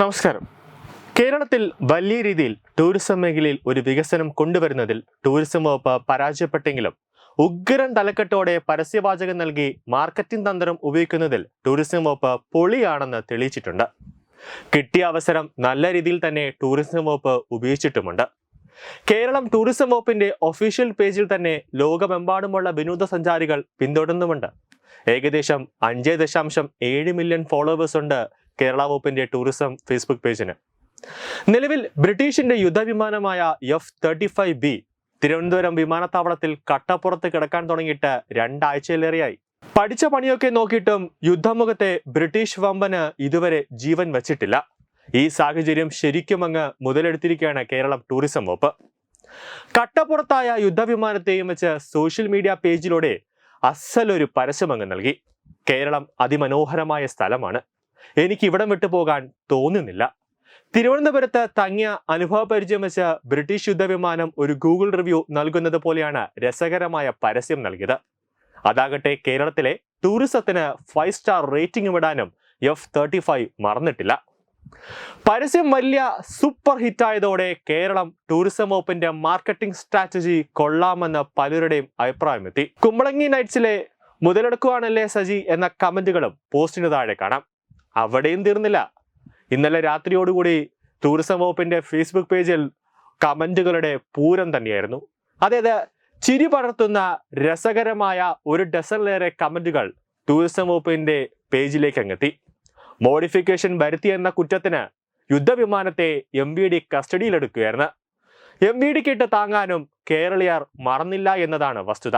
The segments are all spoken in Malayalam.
നമസ്കാരം. കേരളത്തിൽ വലിയ രീതിയിൽ ടൂറിസം മേഖലയിൽ ഒരു വികസനം കൊണ്ടുവരുന്നതിൽ ടൂറിസം വകുപ്പ് പരാജയപ്പെട്ടെങ്കിലും ഉഗ്രൻ തലക്കെട്ടോടെ പരസ്യവാചകം നൽകി മാർക്കറ്റിംഗ് തന്ത്രം ഉപയോഗിക്കുന്നതിൽ ടൂറിസം വകുപ്പ് പൊളിയാണെന്ന് തെളിയിച്ചിട്ടുണ്ട്. കിട്ടിയ അവസരം നല്ല രീതിയിൽ തന്നെ ടൂറിസം വകുപ്പ് ഉപയോഗിച്ചിട്ടുമുണ്ട്. കേരളം ടൂറിസം വകുപ്പിന്റെ ഒഫീഷ്യൽ പേജിൽ തന്നെ ലോകമെമ്പാടുമുള്ള വിനോദസഞ്ചാരികൾ പിന്തുടരുന്നുമുണ്ട്. ഏകദേശം അഞ്ച് ദശാംശം ഏഴ് മില്യൺ ഫോളോവേഴ്സ് ഉണ്ട് കേരള വകുപ്പിന്റെ ടൂറിസം ഫേസ്ബുക്ക് പേജിന് നിലവിൽ ബ്രിട്ടീഷിന്റെ യുദ്ധവിമാനമായ F thirty five B Thiruvananthapuram വിമാനത്താവളത്തിൽ കട്ടപ്പുറത്ത് കിടക്കാൻ തുടങ്ങിയിട്ട് രണ്ടാഴ്ചയിലേറെയായി. പഠിച്ച പണിയൊക്കെ നോക്കിയിട്ടും യുദ്ധമുഖത്തെ ബ്രിട്ടീഷ് വമ്പന് ഇതുവരെ ജീവൻ വച്ചിട്ടില്ല. ഈ സാഹചര്യം ശരിക്കും അങ്ങ് മുതലെടുത്തിരിക്കുകയാണ് കേരളം ടൂറിസം വകുപ്പ്. കട്ടപ്പുറത്തായ യുദ്ധവിമാനത്തെയും വെച്ച് സോഷ്യൽ മീഡിയ പേജിലൂടെ അസലൊരു പരസ്യം അങ്ങ് നൽകി. കേരളം അതിമനോഹരമായ സ്ഥലമാണ്. എനിക്ക് ഇവിടം വിട്ടു പോകാൻ തോന്നുന്നില്ല. തിരുവനന്തപുരത്ത് തങ്ങിയ അനുഭവ പരിചയം വെച്ച ബ്രിട്ടീഷ് യുദ്ധവിമാനം ഒരു ഗൂഗിൾ റിവ്യൂ നൽകുന്നത് പോലെയാണ് രസകരമായ പരസ്യം നൽകിയത്. അതാകട്ടെ കേരളത്തിലെ ടൂറിസത്തിന് ഫൈവ് സ്റ്റാർ റേറ്റിംഗ് ഇടാനും എഫ് തേർട്ടി ഫൈവ് മറന്നിട്ടില്ല. പരസ്യം വലിയ സൂപ്പർ ഹിറ്റായതോടെ കേരളം ടൂറിസം വകുപ്പിന്റെ മാർക്കറ്റിംഗ് സ്ട്രാറ്റജി കൊള്ളാമെന്ന് പലരുടെയും അഭിപ്രായമെത്തി. കുമ്പളങ്ങി നൈറ്റ്സിലെ മുതലെടുക്കുവാണല്ലേ സജി എന്ന കമന്റുകളും പോസ്റ്റിന് താഴെ കാണാം. അവിടെയും തീർന്നില്ല. ഇന്നലെ രാത്രിയോടുകൂടി ടൂറിസം വകുപ്പിന്റെ ഫേസ്ബുക്ക് പേജിൽ കമന്റുകളുടെ പൂരം തന്നെയായിരുന്നു. അതായത് ചിരി പടർത്തുന്ന രസകരമായ ഒരു ഡസനിലേറെ കമന്റുകൾ ടൂറിസം വകുപ്പിന്റെ പേജിലേക്ക് അങ്ങെത്തി. മോഡിഫിക്കേഷൻ വരുത്തിയെന്ന കുറ്റത്തിന് യുദ്ധവിമാനത്തെ എം വി ഡി കസ്റ്റഡിയിലെടുക്കുകയായിരുന്നു. എം വി ഡിക്കിട്ട് താങ്ങാനും കേരളീയർ മറന്നില്ല എന്നതാണ് വസ്തുത.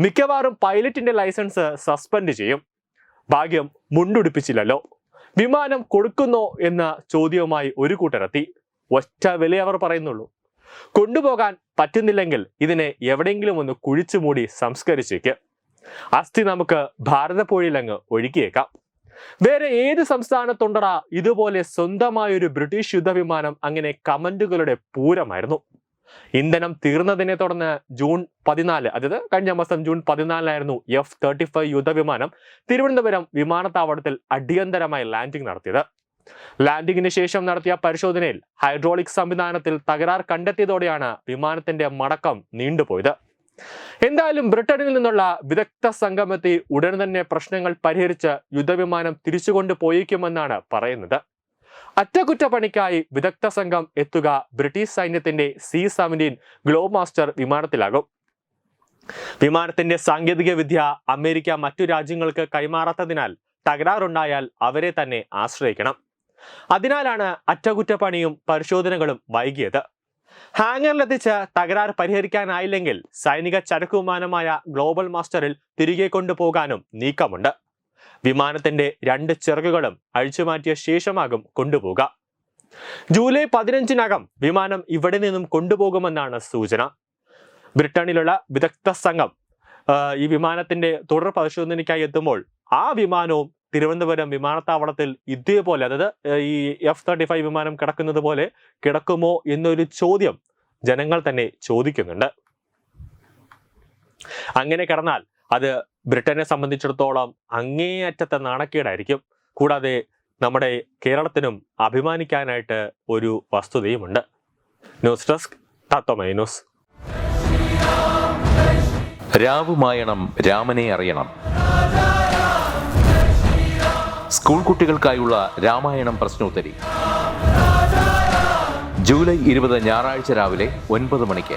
മിക്കവാറും പൈലറ്റിന്റെ ലൈസൻസ് സസ്പെൻഡ് ചെയ്യും. ഭാഗ്യം മുണ്ടുടിപ്പിച്ചില്ലല്ലോ. വിമാനം കൊടുക്കുന്നോ എന്ന ചോദ്യവുമായി ഒരു കൂട്ടരെത്തി. ഒറ്റ വില അവർ പറയുന്നുള്ളൂ. കൊണ്ടുപോകാൻ പറ്റുന്നില്ലെങ്കിൽ ഇതിനെ എവിടെയെങ്കിലും ഒന്ന് കുഴിച്ചു മൂടി സംസ്കരിച്ചേക്ക്. അസ്ഥി നമുക്ക് ഭാരതപ്പുഴയിലങ്ങ് ഒഴുക്കിയേക്കാം. വേറെ ഏത് സംസ്ഥാനത്തുണ്ടടാ ഇതുപോലെ സ്വന്തമായൊരു ബ്രിട്ടീഷ് യുദ്ധവിമാനം അങ്ങനെ കമന്റുകളുടെ പൂരമായിരുന്നു. ഇന്ധനം തീർന്നതിനെ തുടർന്ന് ജൂൺ പതിനാല് അതായത് കഴിഞ്ഞ മാസം ജൂൺ പതിനാലിനായിരുന്നു എഫ് തേർട്ടി ഫൈവ് യുദ്ധവിമാനം തിരുവനന്തപുരം വിമാനത്താവളത്തിൽ അടിയന്തരമായി ലാൻഡിംഗ് നടത്തിയത്. ലാൻഡിങ്ങിന് ശേഷം നടത്തിയ പരിശോധനയിൽ ഹൈഡ്രോളിക് സംവിധാനത്തിൽ തകരാർ കണ്ടെത്തിയതോടെയാണ് വിമാനത്തിന്റെ മടക്കം നീണ്ടുപോയത്. എന്തായാലും ബ്രിട്ടനിൽ നിന്നുള്ള വിദഗ്ധ സംഗമത്തെ ഉടൻ തന്നെ പ്രശ്നങ്ങൾ പരിഹരിച്ച് യുദ്ധവിമാനം തിരിച്ചുകൊണ്ട് പോയേക്കുമെന്നാണ് പറയുന്നത്. അറ്റകുറ്റപ്പണിക്കായി വിദഗ്ധ സംഘം എത്തുക ബ്രിട്ടീഷ് സൈന്യത്തിന്റെ സി സെവന്റീൻ ഗ്ലോബ് മാസ്റ്റർ വിമാനത്തിലാകും. വിമാനത്തിന്റെ സാങ്കേതിക വിദ്യ അമേരിക്ക മറ്റു രാജ്യങ്ങൾക്ക് കൈമാറാത്തതിനാൽ തകരാറുണ്ടായാൽ അവരെ തന്നെ ആശ്രയിക്കണം. അതിനാലാണ് അറ്റകുറ്റപ്പണിയും പരിശോധനകളും വൈകിയത്. ഹാങ്ങറിലെത്തിച്ച് തകരാർ പരിഹരിക്കാനായില്ലെങ്കിൽ സൈനിക ചരക്കുമാനമായ ഗ്ലോബൽ മാസ്റ്ററിൽ തിരികെ കൊണ്ടുപോകാനും നീക്കമുണ്ട്. വിമാനത്തിന്റെ രണ്ട് ചിറകുകളും അഴിച്ചുമാറ്റിയ ശേഷമാകും കൊണ്ടുപോകുക ജൂലൈ പതിനഞ്ചിനകം വിമാനം ഇവിടെ നിന്നും കൊണ്ടുപോകുമെന്നാണ് സൂചന. ബ്രിട്ടനിലുള്ള വിദഗ്ധ സംഘം ഈ വിമാനത്തിന്റെ തുടർ പരിശോധനയ്ക്കായി എത്തുമ്പോൾ ആ വിമാനവും തിരുവനന്തപുരം വിമാനത്താവളത്തിൽ ഇതേപോലെ അതായത് ഈ എഫ് തേർട്ടി ഫൈവ് വിമാനം കിടക്കുന്നത് പോലെ കിടക്കുമോ എന്നൊരു ചോദ്യം ജനങ്ങൾ തന്നെ ചോദിക്കുന്നുണ്ട്. അങ്ങനെ കിടന്നാൽ അത് ബ്രിട്ടനെ സംബന്ധിച്ചിടത്തോളം അങ്ങേയറ്റത്തെ നാണക്കേടായിരിക്കും. കൂടാതെ നമ്മുടെ കേരളത്തിനും അഭിമാനിക്കാനായിട്ട് ഒരു വസ്തുതയുമുണ്ട്. ന്യൂസ് ഡെസ്ക് തത്വമൈ രാവുമായണം രാമനെ അറിയണം. സ്കൂൾ കുട്ടികൾക്കായുള്ള രാമായണം പ്രശ്നോത്തരി. ജൂലൈ ഇരുപത് ഞായറാഴ്ച രാവിലെ ഒൻപത് മണിക്ക്.